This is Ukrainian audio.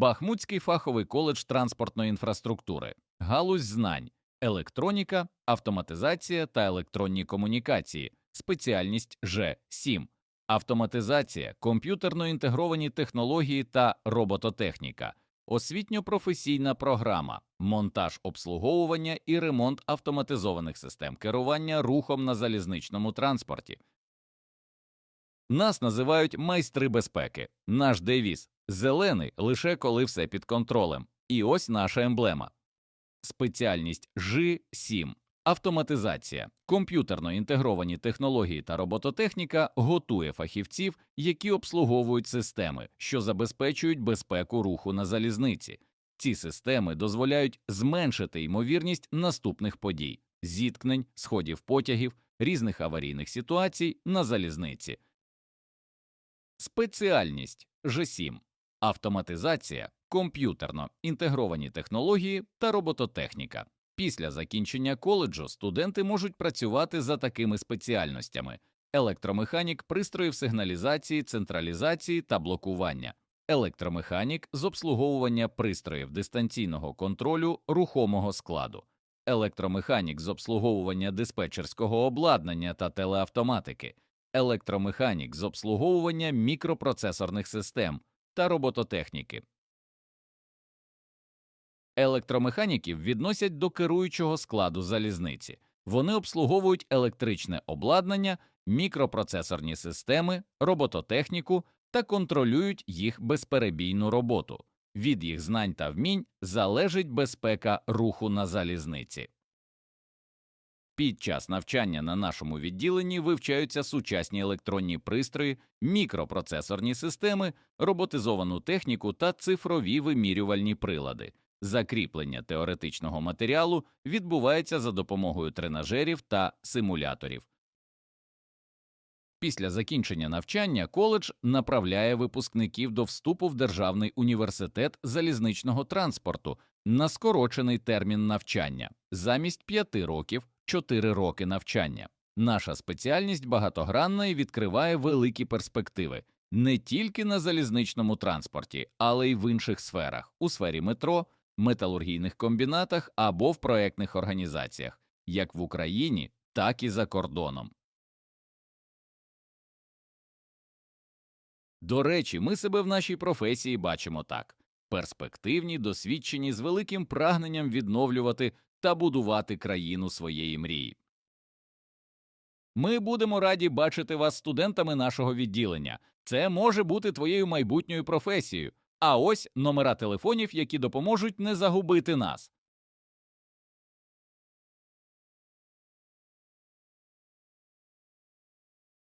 Бахмутський фаховий коледж транспортної інфраструктури, галузь знань, електроніка, автоматизація та електронні комунікації, спеціальність Ж7, автоматизація, комп'ютерно інтегровані технології та робототехніка, освітньо-професійна програма, монтаж обслуговування і ремонт автоматизованих систем керування рухом на залізничному транспорті. Нас називають майстри безпеки. Наш девіз зелений лише коли все під контролем. І ось наша емблема. Спеціальність Ж7 Автоматизація, комп'ютерно інтегровані технології та робототехніка готує фахівців, які обслуговують системи, що забезпечують безпеку руху на залізниці. Ці системи дозволяють зменшити ймовірність наступних подій зіткнень, сходів потягів, різних аварійних ситуацій на залізниці. Спеціальність Ж7 автоматизація, комп'ютерно інтегровані технології та робототехніка. Після закінчення коледжу студенти можуть працювати за такими спеціальностями: електромеханік пристроїв сигналізації, централізації та блокування, електромеханік з обслуговування пристроїв дистанційного контролю рухомого складу, електромеханік з обслуговування диспетчерського обладнання та телеавтоматики, електромеханік з обслуговування мікропроцесорних систем та робототехніки. Електромеханіків відносять до керуючого складу залізниці. Вони обслуговують електричне обладнання, мікропроцесорні системи, робототехніку та контролюють їх безперебійну роботу. Від їх знань та вмінь залежить безпека руху на залізниці. Під час навчання на нашому відділенні вивчаються сучасні електронні пристрої, мікропроцесорні системи, роботизовану техніку та цифрові вимірювальні прилади. Закріплення теоретичного матеріалу відбувається за допомогою тренажерів та симуляторів. Після закінчення навчання коледж направляє випускників до вступу в Державний університет залізничного транспорту на скорочений термін навчання замість п'яти років 4 роки навчання. Наша спеціальність багатогранна і відкриває великі перспективи не тільки на залізничному транспорті, але й в інших сферах у сфері метро, металургійних комбінатах або в проектних організаціях, як в Україні, так і за кордоном. До речі, ми себе в нашій професії бачимо так перспективні, досвідчені з великим прагненням відновлювати та будувати країну своєї мрії. Ми будемо раді бачити вас студентами нашого відділення. Це може бути твоєю майбутньою професією. А ось номера телефонів, які допоможуть не загубити нас.